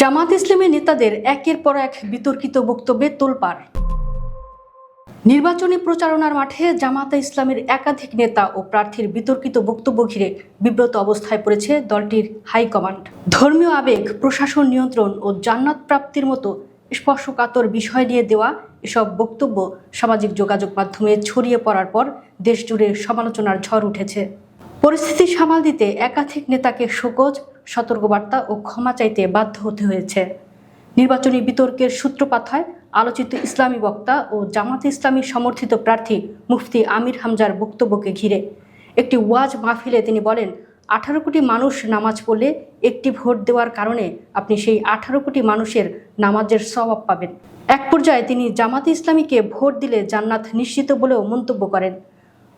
জামাত ইসলামের নেতাদের একের পর এক বিতর্কিত বক্তব্যে তোলপাড়। নির্বাচনী প্রচারণার মাঠে জামাতে ইসলামের একাধিক নেতা ও প্রার্থীর বিতর্কিত বক্তব্য ঘিরে বিব্রত অবস্থায় পড়েছে দলটির হাইকমান্ড। ধর্মীয় আবেগ, প্রশাসন নিয়ন্ত্রণ ও জান্নাত প্রাপ্তির মতো স্পর্শকাতর বিষয় নিয়ে দেওয়া এসব বক্তব্য সামাজিক যোগাযোগ মাধ্যমে ছড়িয়ে পড়ার পর দেশজুড়ে সমালোচনার ঝড় উঠেছে। পরিস্থিতি সামাল দিতে একাধিক নেতাকে শোকজ সতর্কবার্তা ও ক্ষমা চাইতে বাধ্য হতে হয়েছে। নির্বাচনী বিতর্কের সূত্রপাত হয় আলোচিত ইসলামী বক্তা ও জামাতে ইসলামী সমর্থিত প্রার্থী মুফতি আমির হামজার বক্তব্যকে ঘিরে একটি ওয়াজ মাহফিলে তিনি বলেন, আঠারো কোটি মানুষ নামাজ পড়লে একটি ভোট দেওয়ার কারণে আপনি সেই আঠারো কোটি মানুষের নামাজের স্বভাব পাবেন। এক পর্যায়ে তিনি জামাতে ইসলামীকে ভোট দিলে জান্নাত নিশ্চিত বলেও মন্তব্য করেন।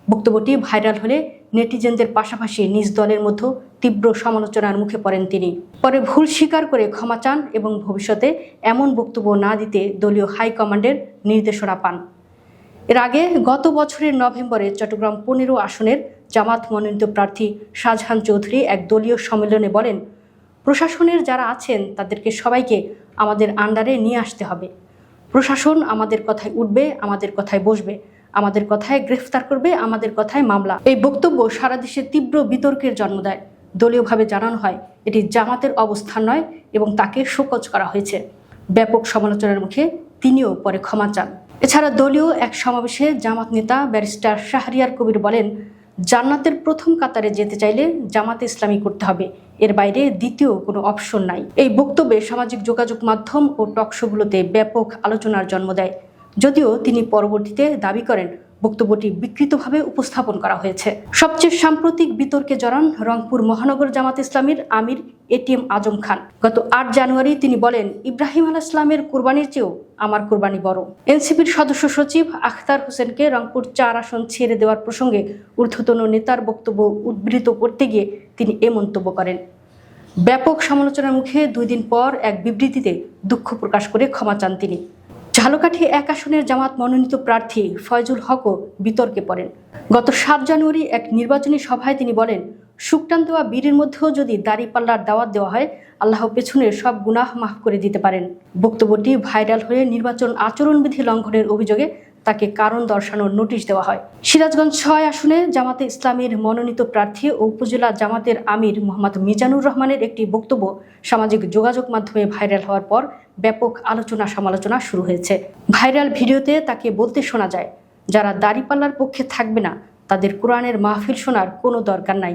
বক্তব্যটি ভাইরাল হলে নেটিজেনদের পাশাপাশি নিজ দলের মধ্যে তীব্র সমালোচনার মুখে পড়েন তিনি। পরে ভুল স্বীকার করে ক্ষমা চান এবং ভবিষ্যতে এমন বক্তব্য না দিতে দলীয় হাইকমান্ডের নির্দেশনা পান। এর আগে গত বছরের নভেম্বরে চট্টগ্রাম পনেরো আসনের জামাত মনোনীত প্রার্থী শাহজাহান চৌধুরী এক দলীয় সম্মেলনে বলেন, প্রশাসনের যারা আছেন তাদেরকে সবাইকে আমাদের আন্ডারে নিয়ে আসতে হবে। প্রশাসন আমাদের কথায় উঠবে, আমাদের কথায় বসবে। আমাদের কথায় গ্রেফতার করবে, আমাদের কথায় মামলা। এই বক্তব্য সারা দেশে তীব্র বিতর্কের জন্ম দেয়। দলীয়ভাবে জানানো হয়, এটি জামাতের অবস্থান নয় এবং তাকে শোকজ করা হয়েছে। ব্যাপক সমালোচনার মুখে তিনিও পরে ক্ষমা চান। এছাড়া দলীয় এক সমাবেশে জামাত নেতা ব্যারিস্টার শাহরিয়ার কবির বলেন, জান্নাতের প্রথম কাতারে যেতে চাইলে জামাতে ইসলামী করতে হবে। এর বাইরে দ্বিতীয় কোনো অপশন নাই। এই বক্তব্যে সামাজিক যোগাযোগ মাধ্যম ও টকশোগুলোতে ব্যাপক আলোচনার জন্ম দেয়। যদিও তিনি পরবর্তীতে দাবি করেন বক্তব্যটি বিকৃতভাবে উপস্থাপন করা হয়েছে। সবচেয়ে সাম্প্রতিক বিতর্কে জড়ান রংপুর মহানগর জামাত ইসলামীর আমির এটিএম আজম খান। গত আট জানুয়ারি তিনি বলেন, ইব্রাহিম আল ইসলামের কুরবানির চেয়েও আমার কুরবানি বড়। এনসিপির সদস্য সচিব আখতার হোসেনকে রংপুর চার আসন ছেড়ে দেওয়ার প্রসঙ্গে ঊর্ধ্বতন নেতার বক্তব্য উদ্বৃত করতে গিয়ে তিনি এ মন্তব্য করেন। ব্যাপক সমালোচনার মুখে দুই দিন পর এক বিবৃতিতে দুঃখ প্রকাশ করে ক্ষমা চান তিনি। ঝালকাঠি এক আসনের জামাত মনোনীত প্রার্থী ফয়জুল হকও বিতর্কে পড়েন। গত সাত জানুয়ারি এক নির্বাচনী সভায় তিনি বলেন শুকটান দেওয়া বীরের মধ্যেও যদি দাড়িপাল্লার দাওয়াত দেওয়া হয়, আল্লাহ পেছনের সব গুনাহ মাফ করে দিতে পারেন। বক্তব্যটি ভাইরাল হয়ে নির্বাচন আচরণবিধি লঙ্ঘনের অভিযোগে তাকে কারণ দর্শানোর নোটিশ দেওয়া হয়। সিরাজগঞ্জ ছয় আসনে জামাতে ইসলামীর মনোনীত প্রার্থী ও উপজেলা জামাতের আমির মোহাম্মদ মিজানুর রহমানের একটি বক্তব্য সামাজিক যোগাযোগ মাধ্যমে ভাইরাল হওয়ার পর ব্যাপক আলোচনা সমালোচনা শুরু হয়েছে। ভাইরাল ভিডিওতে তাকে বলতে শোনা যায়, যারা দাড়িপাল্লার পক্ষে থাকবে না, তাদের কোরআনের মাহফিল শোনার কোনো দরকার নাই।